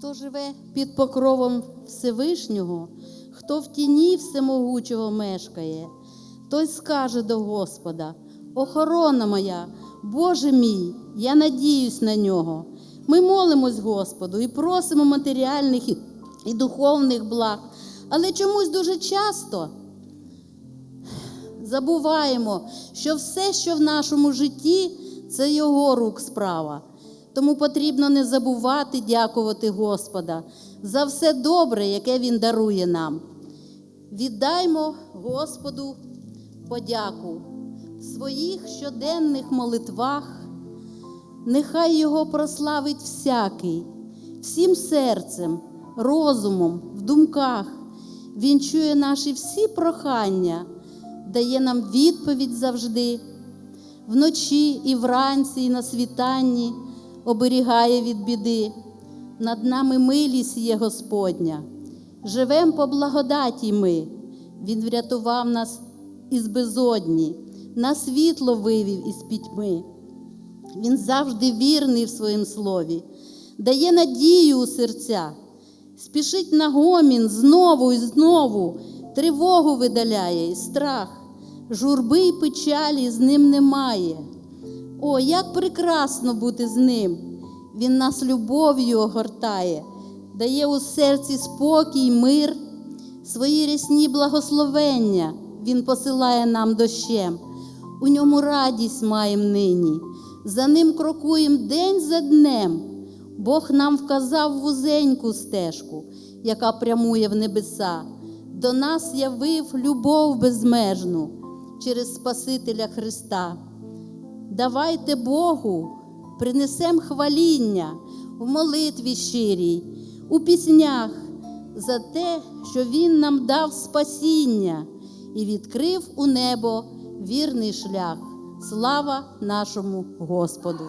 Хто живе під покровом Всевишнього, хто в тіні всемогучого мешкає, той скаже до Господа: Охорона моя, Боже мій, я надіюсь на нього. Ми молимось Господу і просимо матеріальних і- духовних благ, але чомусь дуже часто забуваємо, що все, що в нашому житті, це Його рук справа. Тому потрібно не забувати дякувати Господа за все добре, яке Він дарує нам. Віддаймо Господу подяку в своїх щоденних молитвах. Нехай Його прославить всякий, всім серцем, розумом, в думках. Він чує наші всі прохання, дає нам відповідь завжди. Вночі і вранці, і на світанні оберігає від біди. Над нами милість є Господня. Живем по благодаті ми. Він врятував нас із безодні, на світло вивів із пітьми. Він завжди вірний в своїм слові, дає надію у серця, спішить на гомін знову і знову, тривогу видаляє і страх, журби й печалі з ним немає. О, як прекрасно бути з ним! Він нас любов'ю огортає, дає у серці спокій, мир, свої рясні благословення Він посилає нам дощем. У ньому радість маєм нині, за ним крокуєм день за днем. Бог нам вказав вузеньку стежку, яка прямує в небеса. До нас явив любов безмежну через Спасителя Христа. Давайте Богу, принесем хваління в молитві щирій, у піснях за те, що Він нам дав спасіння і відкрив у небо вірний шлях. Слава нашому Господу!